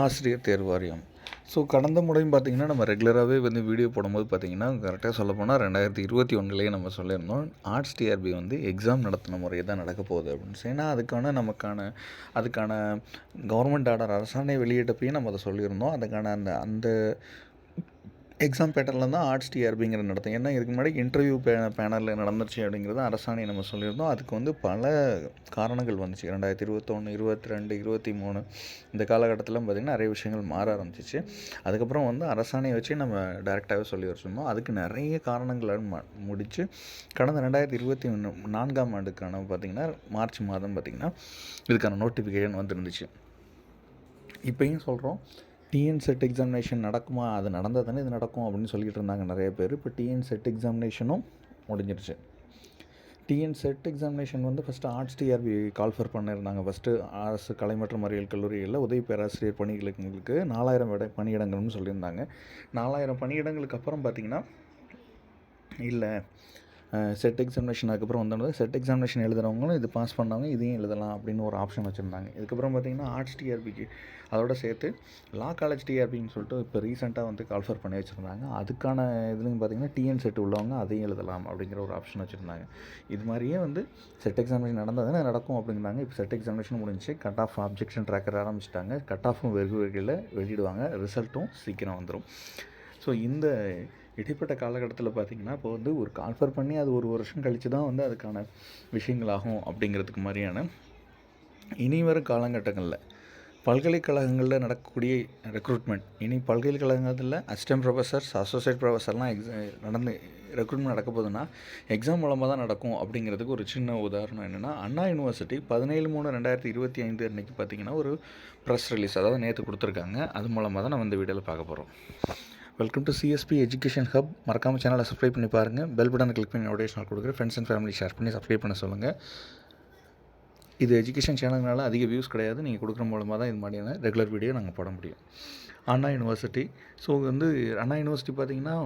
ஆசிரியர் தேர்வு வாரியம். ஸோ கடந்த முறையும் பார்த்திங்கன்னா நம்ம ரெகுலராகவே வந்து வீடியோ போடும்போது பார்த்திங்கன்னா கரெக்டாக சொல்ல போனால் ரெண்டாயிரத்தி இருபத்தி ஒன்றுலேயே நம்ம சொல்லியிருந்தோம் ஆர்ட்ஸ் டிஆர்பி வந்து எக்ஸாம் நடத்தின முறையை தான் நடக்க போகுது அப்படின்னு. ஏன்னா அதுக்கான நமக்கான அதுக்கான கவர்மெண்ட் ஆர்டர் அரசாணை வெளியிட்டப்பையும் நம்ம அதை சொல்லியிருந்தோம். அதுக்கான அந்த அந்த எக்ஸாம் பேட்டர்னில் தான் ஆர்ட்ஸ் டிஆர்பிங்கிற நடத்தும். ஏன்னா இதுக்கு முன்னாடி இன்டர்வியூ பே பேனலில் நடந்துருச்சு அப்படிங்கிறது அரசாணை நம்ம சொல்லியிருந்தோம். அதுக்கு வந்து பல காரணங்கள் வந்துச்சு. ரெண்டாயிரத்தி இருபத்தொன்று இருபத்தி ரெண்டு இருபத்தி மூணு இந்த காலகட்டத்தில் பார்த்திங்கன்னா நிறைய விஷயங்கள் மாற ஆரம்பிச்சிச்சு. அதுக்கப்புறம் வந்து அரசாணையை வச்சு நம்ம டேரெக்டாகவே சொல்லி வச்சுருந்தோம் அதுக்கு நிறைய காரணங்களை முடித்து கடந்த ரெண்டாயிரத்தி இருபத்தி ஒன்று நான்காம் ஆண்டுக்கான பார்த்திங்கன்னா மார்ச் மாதம் பார்த்திங்கன்னா இதுக்கான நோட்டிஃபிகேஷன் வந்துருந்துச்சு. இப்போயும் சொல்கிறோம் டிஎன் செட் எக்ஸாமினேஷன் நடக்குமா? அது நடந்தால் தானே இது நடக்கும் அப்படின்னு சொல்லிட்டு இருந்தாங்க நிறைய பேர். இப்போ டிஎன் செட் எக்ஸாமினேஷனும் முடிஞ்சிருச்சு. டிஎன் செட் எக்ஸாமினேஷன் வந்து first arts TRB call for பண்ணியிருந்தாங்க ஃபஸ்ட்டு அரசு கலை மற்றும் அறிவியல் கல்லூரிகளில் உதவி பேராசிரியர் பணிகளுக்கு நாலாயிரம் இட பணியிடங்கள்னு சொல்லியிருந்தாங்க. நாலாயிரம் பணியிடங்களுக்கு அப்புறம் பார்த்திங்கன்னா இல்லை செட் எக்ஸாமினேஷன் அதுக்கப்புறம் வந்தோடனே செட் எக்ஸாமினேஷன் எழுதுறவங்களும் இது பாஸ் பண்ணவங்க இதையும் எழுதலாம் அப்படின்னு ஒரு ஆப்ஷன் வச்சுருந்தாங்க. இதுக்கப்புறம் பார்த்திங்கன்னா ஆர்ட்ஸ் டிஆர்பிக்கு அதோட சேர்த்து லா காலேஜ் டிஆர்பின்னு சொல்லிட்டு இப்போ ரீசெண்டாக வந்து கால்ஃபர் பண்ணி வச்சுருந்தாங்க. அதுக்கான இதுலையும் பார்த்திங்கன்னா டிஎன் செட் உள்ளவங்க அதையும் எழுதலாம் அப்படிங்கிற ஒரு ஆப்ஷன் வச்சுருந்தாங்க. இது மாதிரியே வந்து செட் எக்ஸாமினேஷன் நடந்தால் தானே நடக்கும் அப்படிங்கிறாங்க. இப்போ செட் எக்ஸாமினேஷன் முடிஞ்சு கட் ஆஃப் ஆப்ஜெக்ஷன் ட்ராக்கர் ஆரம்பிச்சிட்டாங்க. கட் ஆஃபும் வெகு வெகுவில் வெளியிடுவாங்க. ரிசல்ட்டும் சீக்கிரம் வந்துடும் ஸோ இந்த இடைப்பட்ட காலகட்டத்தில் பார்த்திங்கன்னா இப்போ வந்து ஒரு கான்ஃபர் பண்ணி அது ஒரு வருஷம் கழித்து தான் வந்து அதுக்கான விஷயங்கள் ஆகும் அப்படிங்கிறதுக்கு மாதிரியான இனி வரும் காலகட்டங்களில் பல்கலைக்கழகங்களில் நடக்கக்கூடிய ரெக்ரூட்மெண்ட் இனி பல்கலைக்கழகத்தில் அசிஸ்டன்ட் ப்ரொஃபஸர்ஸ் அசோசியேட் ப்ரொஃபஸர்லாம் எக்ஸா நடந்து ரெக்ரூட்மெண்ட் நடக்க போதுன்னா எக்ஸாம் மூலமாக தான் நடக்கும் அப்படிங்கிறதுக்கு ஒரு சின்ன உதாரணம் என்னென்னா அண்ணா யூனிவர்சிட்டி பதினேழு மூணு ரெண்டாயிரத்தி இருபத்தி ஐந்து அன்றைக்கி பார்த்திங்கன்னா ஒரு ப்ரெஸ் ரிலீஸ் அதாவது நேற்று கொடுத்துருக்காங்க. அது மூலமாக தான் நம்ம இந்த வீடியோவில் பார்க்க போகிறோம் welcome to CSB education hub மறக்காமல் சேனலை சப்ஸ்கிரைப் பண்ணி பாருங்கள் பெல் பட்டனை கிளிக் பண்ணி நோட்டிஃபிகேஷன் கொடுக்குறேன் ஃப்ரெண்ட்ஸ் அண்ட் ஃபேமிலி ஷேர் பண்ணி சப்ஸ்கிரைப் பண்ண சொல்லுங்கள் இது எஜுகேஷன் சேனல்னால அதிக வியூஸ் கிடையாது. நீங்கள் கொடுக்குற மூலமாக தான் இது மாதிரியான ரெகுலர் வீடியோ நாங்கள் போட முடியும். அண்ணா யூனிவர்சிட்டி ஸோ வந்து அண்ணா யூனிவர்சிட்டி பார்த்திங்கன்னா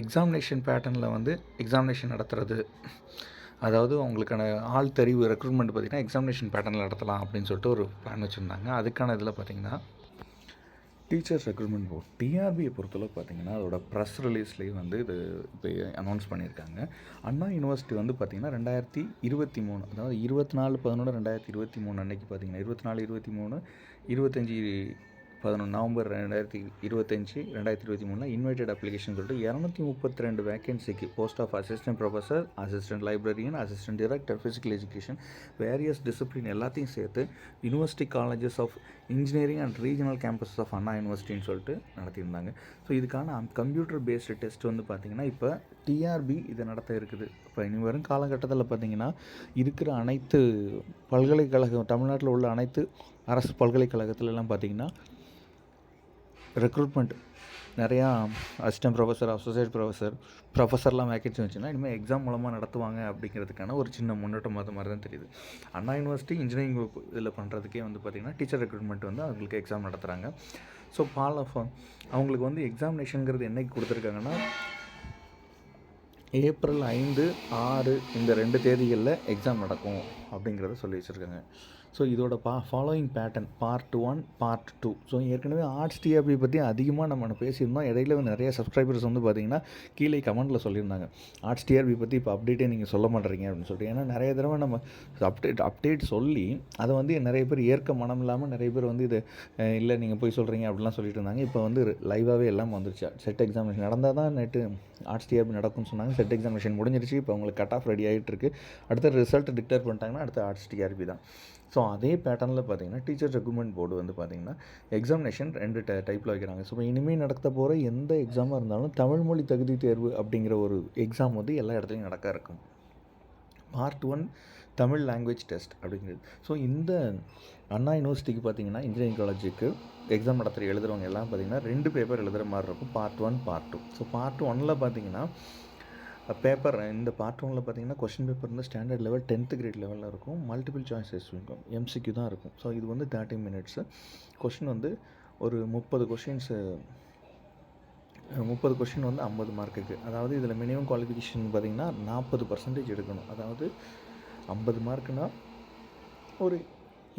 எக்ஸாமினேஷன் பேட்டர்னில் வந்து எக்ஸாமினேஷன் நடத்துறது. அதாவது அவங்களுக்கான ஆள் தெரிவு ரெக்ரூட்மெண்ட் பார்த்திங்கன்னா எக்ஸாமினேஷன் பேட்டர்னில் நடத்தலாம் அப்படின்னு சொல்லிட்டு ஒரு பிளான் வச்சுருந்தாங்க. அதுக்கான இதில் பார்த்திங்கன்னா டீச்சர்ஸ் ரெக்ரூட்மெண்ட் போர்ட் டிஆர்பியை பொறுத்தளவு பார்த்தீங்கன்னா அதோட ப்ரெஸ் ரிலீஸ்லேயே வந்து இது இப்போ அனௌன்ஸ் பண்ணியிருக்காங்க. அண்ணா யூனிவர்சிட்டி வந்து பார்த்திங்கன்னா ரெண்டாயிரத்தி இருபத்தி மூணு அதாவது இருபத்தி நாலு பதினொன்று ரெண்டாயிரத்தி இருபத்தி மூணு அன்னைக்கு பார்த்திங்கன்னா இருபத்தி நாலு இருபத்தி மூணு இருபத்தஞ்சி பதினொன்று நவம்பர் ரெண்டாயிரத்தி இருபத்தஞ்சி ரெண்டாயிரத்தி இருபத்தி மூணில் இன்வைட்டட் அப்ளிகேஷன் சொல்லிட்டு இரநூத்தி முப்பத்தி ரெண்டு வேகன்சிக்கு post of assistant professor assistant librarian assistant director physical education various discipline எல்லாத்தையும் சேர்த்து university colleges of engineering and regional campuses of Anna யூனிவர்சிட்டின்னு சொல்லிட்டு நடத்தியிருந்தாங்க. ஸோ இதுக்கான கம்ப்யூட்டர் பேஸ்டு டெஸ்ட் வந்து பார்த்திங்கன்னா இப்போ டிஆர்பி இதை நடத்த இருக்குது. இப்போ இனி வரும் காலகட்டத்தில் பார்த்திங்கன்னா இருக்கிற அனைத்து பல்கலைக்கழகம் தமிழ்நாட்டில் உள்ள அனைத்து அரசு பல்கலைக்கழகத்துலலாம் பார்த்திங்கன்னா ரெக்ரூட்மெண்ட் நிறையா அசிஸ்டன்ட் ப்ரொஃபஸர் அசோசியேட் ப்ரொஃபஸர் ப்ரொஃபஸர்லாம் வேக்கன்சி வந்துச்சுன்னா இனிமேல் எக்ஸாம் மூலமாக நடத்துவாங்க அப்படிங்கிறதுக்கான ஒரு சின்ன முன்னேற்றம் அது மாதிரி தான் தெரியுது. அண்ணா யூனிவர்சிட்டி இன்ஜினியரிங் இதில் பண்ணுறதுக்கே வந்து பார்த்திங்கன்னா டீச்சர் ரெக்ரூட்மெண்ட் வந்து அவங்களுக்கு எக்ஸாம் நடத்துகிறாங்க ஸோ பால் ஆஃப் அவங்களுக்கு வந்து எக்ஸாமினேஷனுங்கிறது என்னைக்கு கொடுத்துருக்காங்கன்னா ஏப்ரல் ஐந்து ஆறு இந்த ரெண்டு தேதிகளில் எக்ஸாம் நடக்கும் அப்படிங்கிறத சொல்லி வச்சுருக்காங்க. ஸோ இதோட பா following pattern part one part two so ஏற்கனவே ஆர்ட்ஸ் டிஆர்பி பற்றி அதிகமாக நம்ம பேசியிருந்தோம். இடையில நிறைய சப்ஸ்கிரைபர்ஸ் வந்து பார்த்திங்கன்னா கீழே கமெண்ட்டில் சொல்லியிருந்தாங்க. ஆர்ட்ஸ் டிஆர்பி பற்றி இப்போ அப்டேட்டே நீங்கள் சொல்ல மாட்டேறீங்க அப்படின்னு சொல்லிட்டு. ஏன்னா நிறைய தடவை நம்ம அப்டேட் அப்டேட் சொல்லி அதை வந்து நிறைய பேர் ஏற்க மனம் இல்லாமல் நிறைய பேர் வந்து இது இல்லை நீங்கள் போய் சொல்கிறீங்க அப்படிலாம் சொல்லிட்டு இருந்தாங்க. இப்போ வந்து லைவாகவே எல்லாம் வந்துருச்சு. செட் எக்ஸாமினேஷன் நடந்தால் தான் நெட்டு ஆர்ட்ஸ் டிஆர்பி நடக்கும்னு சொன்னாங்க. செட் எக்ஸாமினேஷன் முடிஞ்சிருச்சு. இப்போ உங்களுக்கு கட் ஆஃப் ரெடி ஆகிட்டு இருக்கு. அடுத்த ரிசல்ட் டிக்ளேர் பண்ணிட்டாங்கன்னா அடுத்த ஆர்ட்ஸ் டிஆர்பி தான். ஸோ அதே பேட்டர்னில் பார்த்தீங்கன்னா டீச்சர் ரெக்ரூட்மெண்ட் போர்டு வந்து பார்த்திங்கன்னா எக்ஸாமினேஷன் ரெண்டு டை டைப்பில் வைக்கிறாங்க. ஸோ இனிமேல் நடத்த போகிற எந்த எக்ஸாமாக இருந்தாலும் தமிழ் மொழி தகுதி தேர்வு அப்படிங்கிற ஒரு எக்ஸாம் வந்து எல்லா இடத்துலையும் நடக்க இருக்கும் part one Tamil language test அப்படிங்கிறது. ஸோ இந்த அண்ணா யூனிவர்சிட்டிக்கு பார்த்தீங்கன்னா இன்ஜினியரிங் காலேஜுக்கு எக்ஸாம் நடத்துகிற எழுதுறவங்க எல்லாம் பார்த்தீங்கன்னா ரெண்டு பேப்பர் எழுதுகிற மாதிரி இருக்கும். Part one part two so part ஒனில் பார்த்தீங்கன்னா பேப்பர் இந்த பார்ட் ஒனில் பார்த்தீங்கன்னா கொஷின் பேப்பர் வந்து ஸ்டாண்டர்ட் லெவல் டென்த்து கிரேட் லெவலில் இருக்கும். மல்டிபிள் சாய்ஸஸ் இருக்கும். எம்சிக்யூ தான் இருக்கும். ஸோ இது வந்து தேர்ட்டி மினிட்ஸு கொஷின் வந்து ஒரு முப்பது கொஷின்ஸு முப்பது கொஷின் வந்து ஐம்பது மார்க்குக்கு அதாவது இதில் மினிமம் குவாலிஃபிகேஷன் பார்த்திங்கன்னா நாற்பது பர்சன்டேஜ் எடுக்கணும். அதாவது ஐம்பது மார்க்குனால் ஒரு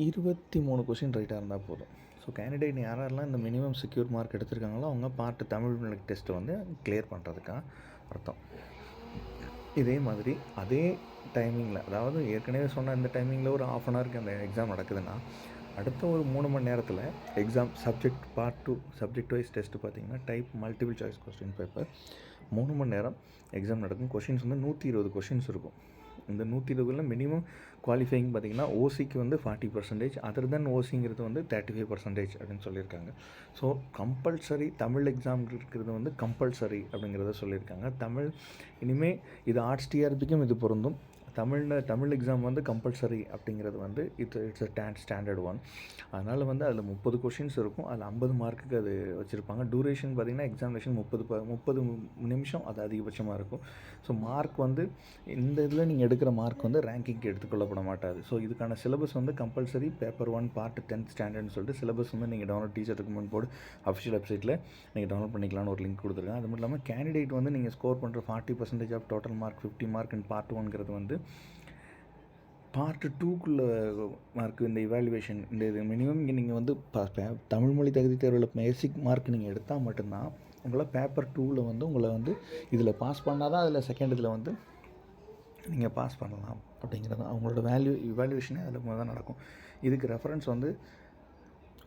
இருபத்தி மூணு கொஷின் ரைட்டாக இருந்தால் போதும். ஸோ கேண்டிடேட் யார் யாரெல்லாம் இந்த மினிமம் செக்யூர் மார்க் எடுத்திருக்காங்களோ அவங்க பார்ட்டு தமிழ் டெஸ்ட்டை வந்து கிளியர் பண்ணுறதுக்காக அர்த்தம். இதே மாதிரி அதே டைமிங்கில் அதாவது ஏற்கனவே சொன்ன இந்த டைமிங்கில் ஒரு ஆஃப் அன் ஹவருக்கு அந்த எக்ஸாம் நடக்குதுன்னா அடுத்த ஒரு மூணு மணி நேரத்தில் exam subject part two subject wise test பார்த்தீங்கன்னா type multiple choice question paper மூணு மணி நேரம் எக்ஸாம் நடக்கும். கொஷின்ஸ் வந்து நூற்றி இருபது கொஷின்ஸ் இருக்கும். இந்த நூற்றி இருபதில் மினிமம் குவாலிஃபைங் பார்த்தீங்கன்னா ஓசிக்கு வந்து ஃபார்ட்டி பர்சன்டேஜ் அதர் தென் ஓசிங்கிறது வந்து தேர்ட்டி ஃபைவ் பர்சன்டேஜ் அப்படின்னு சொல்லியிருக்காங்க. ஸோ கம்பல்சரி தமிழ் எக்ஸாம் இருக்கிறது வந்து கம்பல்சரி அப்படிங்கிறத சொல்லியிருக்காங்க. தமிழ் இனிமேல் இது ஆர்ட்ஸ் டிஆர்பிக்கும் இது பொருந்தும். தமிழில் தமிழ் எக்ஸாம் வந்து கம்பல்சரி அப்படிங்கிறது வந்து it's it's uh ten standard one அதனால் வந்து அதில் முப்பது கொஷின்ஸ் இருக்கும். அதில் ஐம்பது மார்க்குக்கு அது வச்சுருப்பாங்க. டூரேஷன் பார்த்திங்கன்னா எக்ஸாமினேஷன் முப்பது ப முப்பது நிமிஷம் அது அதிகபட்சமாக இருக்கும். ஸோ மார்க் வந்து இந்த இதில் நீங்கள் எடுக்கிற மார்க் வந்து ரேங்கிங்க்கு எடுத்துக்கொள்ளப்பட மாட்டாது. ஸோ இதுக்கான சிலபஸ் வந்து compulsory paper one part tenth ஸ்டாண்டர்ட்னு சொல்லிட்டு சிலபஸ் வந்து நீங்கள் download teacher recommend board official வெப்சைட்டில் நீங்கள் டவுன்லோட் பண்ணிக்கலாம்னு ஒரு லிங்க் கொடுத்துருக்கேன் அது மட்டும் இல்லாமல் கேண்டிடேட் வந்து நீங்கள் ஸ்கோர் பண்ணுற forty percentage of total mark fifty mark and part ஒன்ங்கிறது வந்து பார்ட்டு டூக்குள்ளே மார்க் இந்த இவாலுவேஷன் இந்த இது மினிமம் இங்கே நீங்கள் வந்து ப பே- தமிழ் மொழி தகுதி தேர்வில் பேசிக் மார்க் நீங்கள் எடுத்தால் மட்டும்தான் உங்களை பேப்பர் டூவில் வந்து உங்களை வந்து இதில் பாஸ் பண்ணால் தான் அதில் செகண்ட் இதில் வந்து நீங்கள் பாஸ் பண்ணலாம் அப்படிங்கிறது தான். அவங்களோட வேல்யூ இவாலுவேஷனே அதில் தான் நடக்கும் இதுக்கு ரெஃபரன்ஸ் வந்து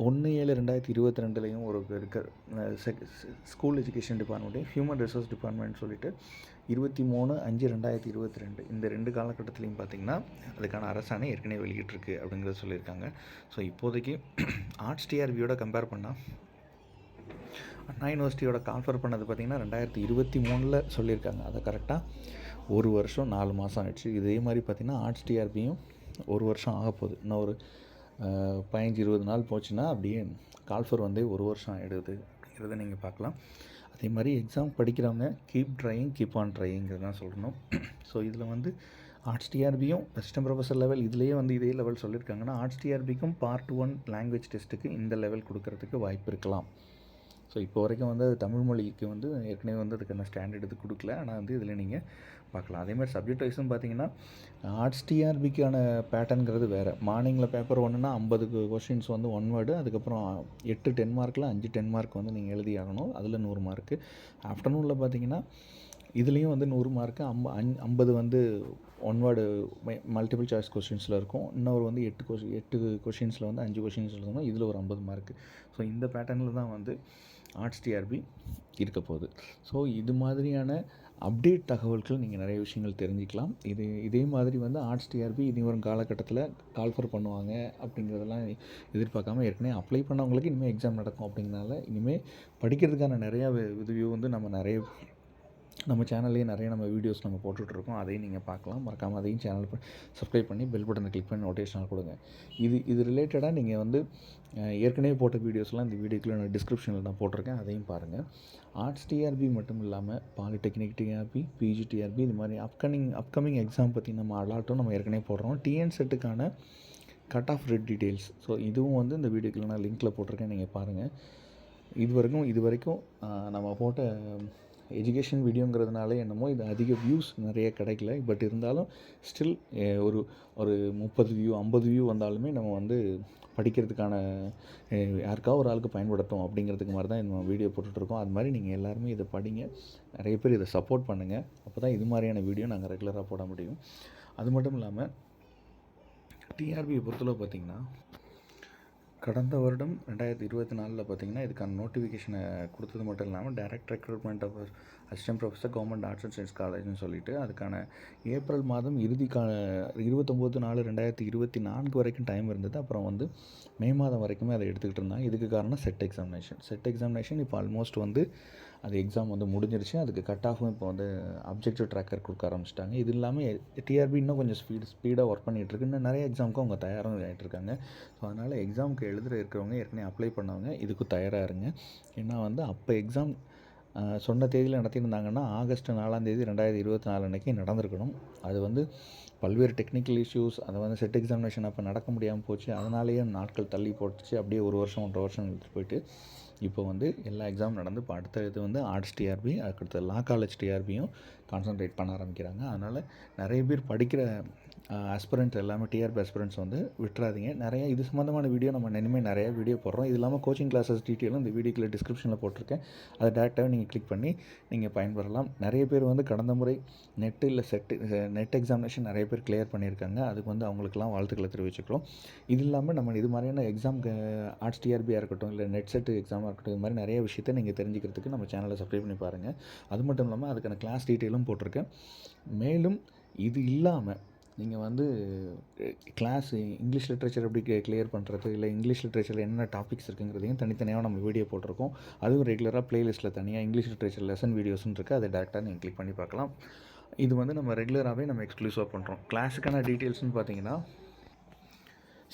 ஒன்று ஏழு ரெண்டாயிரத்தி இருபத்தி ரெண்டுலேயும் ஒரு இருக்க ஸ்கூல் எஜுகேஷன் டிபார்ட்மெண்ட்டையும் ஹியூமன் ரிசோர்ஸ் டிபார்ட்மெண்ட் சொல்லிட்டு இருபத்தி மூணு அஞ்சு ரெண்டாயிரத்தி இருபத்தி ரெண்டு. இந்த ரெண்டு காலகட்டத்துலையும் பார்த்தீங்கன்னா அதுக்கான அரசாணை ஏற்கனவே வெளியிட்டிருக்கு அப்படிங்கிறத சொல்லியிருக்காங்க. ஸோ இப்போதைக்கு ஆர்ட்ஸ் டிஆர்பியோட கம்பேர் பண்ணால் அண்ணா யூனிவர்சிட்டியோட கான்ஃபர் பண்ணது பார்த்திங்கன்னா ரெண்டாயிரத்தி இருபத்தி மூணில் சொல்லியிருக்காங்க. அதை கரெக்டாக ஒரு வருஷம் நாலு மாதம் ஆயிடுச்சு. இதே மாதிரி பார்த்திங்கன்னா ஆர்ட்ஸ் டிஆர்பியும் ஒரு வருஷம் ஆக போகுது. இன்னும் ஒரு பதினஞ்சு இருபது நாள் போச்சுன்னா அப்படியே கால்ஃபர் வந்து ஒரு வருஷம் ஆகிடுது அப்படிங்கிறத நீங்கள் பார்க்கலாம். அதே மாதிரி எக்ஸாம் படிக்கிறவங்க கீப் ட்ரையிங் கீப் ஆன் ட்ரைங்கிறது தான் சொல்லணும். ஸோ இதில் வந்து ஆர்ட்ஸ் டிஆர்பியும் அசிஸ்டன்ட் ப்ரொஃபஸர் லெவல் இதுலேயே வந்து இதே லெவல் சொல்லியிருக்காங்கன்னா ஆர்ட்ஸ் டிஆர்பிக்கும் பார்ட் ஒன் லாங்குவேஜ் டெஸ்ட்டுக்கு இந்த லெவல் கொடுக்கறதுக்கு வாய்ப்பு இருக்கலாம். ஸோ இப்போ வரைக்கும் வந்து அது தமிழ் மொழிக்கு வந்து ஏற்கனவே வந்து அதுக்கான ஸ்டாண்டர்ட் இது கொடுக்கல. ஆனால் வந்து இதில் நீங்கள் பார்க்கலாம். அதேமாதிரி சப்ஜெக்ட் வைஸும் பார்த்தீங்கன்னா ஆர்ட்ஸ் டிஆர்பிக்கான பேட்டர்னுங்கிறது வேறு. மார்னிங்கில் பேப்பர் ஒன்றுனா ஐம்பது கொஷின்ஸ் வந்து ஒன் வேர்டு அதுக்கப்புறம் எட்டு டென் மார்க்கில் அஞ்சு டென் மார்க் வந்து நீங்கள் எழுதி ஆகணும். அதில் நூறு மார்க்கு ஆஃப்டர்நூனில் பார்த்தீங்கன்னா இதுலேயும் வந்து நூறு மார்க்கு ஐம்ப அஞ் ஐம்பது வந்து ஒன் வேர்டு மல்டிபிள் சாய்ஸ் கொஷின்ஸில் இருக்கும். இன்னொரு வந்து எட்டு கொஷின் எட்டு கொஷின்ஸில் வந்து அஞ்சு கொஷின்ஸ் எழுதணும் இதில் ஒரு ஐம்பது மார்க்கு ஸோ இந்த பேட்டர்னில் தான் வந்து ஆர்ட்ஸ் டிஆர்பி இருக்க போகுது. ஸோ இது மாதிரியான அப்டேட் தகவல்கள் நீங்கள் நிறைய விஷயங்கள் தெரிஞ்சுக்கலாம். இது இதே மாதிரி வந்து ஆர்ட்ஸ் டிஆர்பி இனி வரும் காலகட்டத்தில் கால்ஃபர் பண்ணுவாங்க அப்படிங்கிறதெல்லாம் எதிர்பார்க்காம ஏற்கனவே அப்ளை பண்ணவங்களுக்கு இனிமேல் எக்ஸாம் நடக்கும் அப்படிங்கிறனால இனிமேல் படிக்கிறதுக்கான நிறையா உதவியும் வந்து நம்ம நிறைய நம்ம சேனல்லேயே நிறைய நம்ம வீடியோஸ் நம்ம போட்டுட்ருக்கோம். அதையும் நீங்கள் பார்க்கலாம். மறக்காமல் அதையும் சேனல் சப்ஸ்கிரைப் பண்ணி பெல் பட்டனை கிளிக் பண்ணி நோட்டிஃபிகேஷன் கொடுங்க. இது இது ரிலேட்டடாக நீங்கள் வந்து ஏற்கனவே போட்ட வீடியோஸ்லாம் இந்த வீடியோக்குள்ள நான் டிஸ்கிரிப்ஷனில் நான் போட்டிருக்கேன். அதையும் பாருங்கள் ஆர்ட்ஸ் டிஆர்பி மட்டும் இல்லாமல் பாலிடெக்னிக் டிஆர்பி பிஜி டிஆர்பி இது மாதிரி அப்கமிங் அப்கமிங் எக்ஸாம் பற்றி நம்ம அலாட்டும் நம்ம ஏற்கனவே போடுறோம். TN செட்டுக்கான cut off red details so இதுவும் வந்து இந்த வீடியோக்குள்ள நான் லிங்க்கில் போட்டிருக்கேன். நீங்கள் பாருங்கள் இது வரைக்கும் இது வரைக்கும் நம்ம போட்ட எஜுகேஷன் வீடியோங்கிறதுனால என்னமோ இது அதிக வியூஸ் நிறைய கிடைக்கல. பட் இருந்தாலும் ஸ்டில் ஒரு ஒரு முப்பது வியூ ஐம்பது வியூ வந்தாலுமே நம்ம வந்து படிக்கிறதுக்கான யாருக்காவது ஒரு ஆளுக்கு பயன்படுத்தும் அப்படிங்கிறதுக்கு மாதிரி தான் நம்ம வீடியோ போட்டுட்ருக்கோம் அது மாதிரி நீங்கள் எல்லாருமே இதை படிங்க. நிறைய பேர் இதை சப்போர்ட் பண்ணுங்கள் அப்போ தான் இது மாதிரியான வீடியோ நாங்கள் ரெகுலராக போட முடியும். அது மட்டும் இல்லாமல் டிஆர்பியை பொறுத்தளவு பார்த்தீங்கன்னா கடந்த வருடம் ரெண்டாயிரத்தி இருபத்தி நாலில் பார்த்தீங்கன்னா இதுக்கான நோட்டிஃபிகேஷனை கொடுத்தது மட்டும் இல்லாமல் direct recruitment of assistant professor government arts and science காலேஜ்னு சொல்லிட்டு அதுக்கான ஏப்ரல் மாதம் இறுதி கா இருபத்தொம்போது நாலு ரெண்டாயிரத்தி இருபத்தி நான்கு வரைக்கும் டைம் இருந்தது. அப்புறம் வந்து மே மாதம் வரைக்குமே அதை எடுத்துக்கிட்டு இருந்தாங்க. இதுக்கு காரணம் செட் எக்ஸாமினேஷன் செட் எக்ஸாமினேஷன் இப்போ ஆல்மோஸ்ட் வந்து அது எக்ஸாம் வந்து முடிஞ்சிருச்சு. அதுக்கு கட் ஆஃபும் இப்போ வந்து அப்ஜெக்டிவ் ட்ராக்கர் கொடுக்க ஆரம்பிச்சிட்டாங்க. இது இல்லாமல் டிஆர்பி இன்னும் கொஞ்சம் ஸ்பீட் ஸ்பீடாக ஒர்க் பண்ணிகிட்ருக்கு இன்னும் நிறைய எக்ஸாமுக்கு அவங்க தயாரும் ஆகிட்டுருக்காங்க ஸோ அதனால் எக்ஸாமுக்கு எழுதுகிற இருக்கிறவங்க ஏற்கனவே அப்ளை பண்ணவங்க இதுக்கு தயாராக இருங்க. ஏன்னா வந்து அப்போ எக்ஸாம் சொன்ன தேதியில் நடத்தியிருந்தாங்கன்னா ஆகஸ்ட் நாலாம் தேதி ரெண்டாயிரத்தி இருபத்தி நாலு அன்றைக்கி நடந்திருக்கணும். அது வந்து பல்வேறு டெக்னிக்கல் இஷ்யூஸ் அதை வந்து செட் எக்ஸாமினேஷன் அப்போ நடக்க முடியாமல் போச்சு. அதனாலேயே நாட்கள் தள்ளி போட்டுச்சு. அப்படியே ஒரு வருஷம் ஒன்றரை வருஷம் எடுத்துகிட்டு போயிட்டு இப்போ வந்து எல்லா எக்ஸாம் நடந்து இப்போ அடுத்த இது வந்து ஆர்ட்ஸ் டிஆர்பி அதுக்கடுத்து லா காலேஜ் டிஆர்பியும் கான்சன்ட்ரேட் பண்ண ஆரம்பிக்கிறாங்க. அதனால் நிறைய பேர் படிக்கிற ஆஸ்பிரண்ட்ஸ் எல்லாமே டிஆர்பி ஆஸ்பிரண்ட்ஸ் வந்து விட்டுறாதீங்க. நிறைய இது சம்மந்தமான வீடியோ நம்ம இனிமேல் நிறைய வீடியோ போடுறோம். இது இல்லாமல் கோச்சிங் கிளாஸஸ் டீட்டெயிலும் இந்த வீடியோக்குள்ள டிஸ்கிரிப்ஷனில் போட்டிருக்கேன். அதை டேரெக்டாக நீங்கள் கிளிக் பண்ணி நீங்கள் பயன்பெறலாம். நிறைய பேர் வந்து கடந்த முறை நெட்டு இல்லை செட்டு நெட் எக்ஸாமினேஷன் நிறைய பேர் கிளியர் பண்ணியிருக்காங்க. அதுக்கு வந்து அவங்களுக்குலாம் வாழ்த்துக்களை தெரிவிச்சுக்கிறோம். இது இல்லாமல் நம்ம இது மாதிரியான எக்ஸாம் ஆர்ட்ஸ் டிஆர்பியாக இருக்கட்டும் இல்லை நெட் செட்டு எக்ஸாமாக இருக்கட்டும் இது மாதிரி நிறைய விஷயத்தை நீங்கள் தெரிஞ்சுக்கிறதுக்கு நம்ம சேனலை சப்ஸ்கிரைப் பண்ணி பாருங்கள் அது மட்டும் இல்லாமல் அதுக்கான கிளாஸ் டீட்டெயிலும் போட்டிருக்கேன். மேலும் இது இல்லாமல் நீங்கள் வந்து கிளாஸ் இங்கிலீஷ் லிட்ரேச்சர் எப்படி கிளியர் பண்ணுறது இல்லை இங்கிலீஷ் லிட்ரேச்சரில் என்னென்ன டாபிக்ஸ் இருக்குங்கிறதையும் தனித்தனியாக நம்ம வீடியோ போட்டிருக்கோம். அதுவும் ரெகுலராக ப்ளேலிஸ்ட்டில் தனியாக இங்கிலீஷ் லிட்ரேச்சர் லெசன் வீடியோஸ்னு இருக்குது அதை டேரெக்டாக நீங்கள் கிளிக் பண்ணி பார்க்கலாம். இது வந்து நம்ம ரெகுலராகவே நம்ம எக்ஸ்க்ளூசிவாக பண்ணுறோம் கிளாஸுக்கான டீட்டெயில்ஸ்னு பார்த்தீங்கன்னா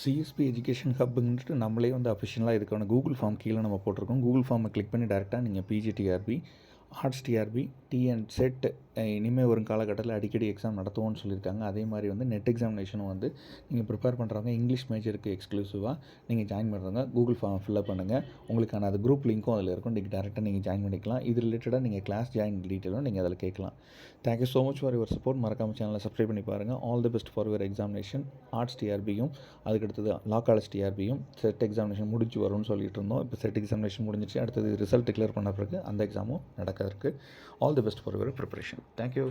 சிஎஸ்பி எஜுகேஷன் ஹப்புன்ட்டு நம்மளே வந்து அஃபிஷியலாக இதுக்கான கூகுள் ஃபார்ம் கீழே நம்ம போட்டிருக்கோம். கூகுள் ஃபார்மை கிளிக் பண்ணி டேரெக்டாக நீங்கள் PGTRB arts TRB TN SET இனிமேல் வரும் காலகட்டத்தில் அடிக்கடி எக்ஸாம் நடத்துவோம்னு சொல்லியிருக்காங்க. அதே மாதிரி வந்து நெட் எக்ஸாமினேஷனும் வந்து நீங்கள் ப்ரிப்பேர் பண்ணுறவங்க இங்கிலீஷ் மேஜருக்கு எக்ஸ்க்ளூசிவாக நீங்கள் ஜாயின் பண்ணுறவங்க கூகுள் ஃபார்ம் ஃபில்அப் பண்ணுங்கள் உங்களுக்கான அது குரூப் லிங்க்கும் அதில் இருக்கும். நீங்கள் டேரெக்டாக நீங்கள் ஜாயின் பண்ணிக்கலாம். இது ரிலேட்டடாக நீங்கள் கிளாஸ் ஜாயின் டீட்டெயிலும் நீங்கள் அதில் கேட்கலாம். Thank you so much for your support மறக்காம சேனலை சப்ஸ்கிரைப் பண்ணி பாருங்கள் all the best for your examination arts டிஆர்பியும் அதுக்கடுத்தது லா காலேஜ் டிஆர்பியும் செட் எக்ஸாமினேஷன் முடிஞ்சு வரும்னு சொல்லிட்டு இருந்தோம். இப்போ செட் எக்ஸாமினேஷன் முடிஞ்சிச்சு அடுத்தது ரிசல்ட் டிக்ளேர் பண்ண பிறகு அந்த எக்ஸாமும் நடக்க இருக்குது all the best for your preparation thank you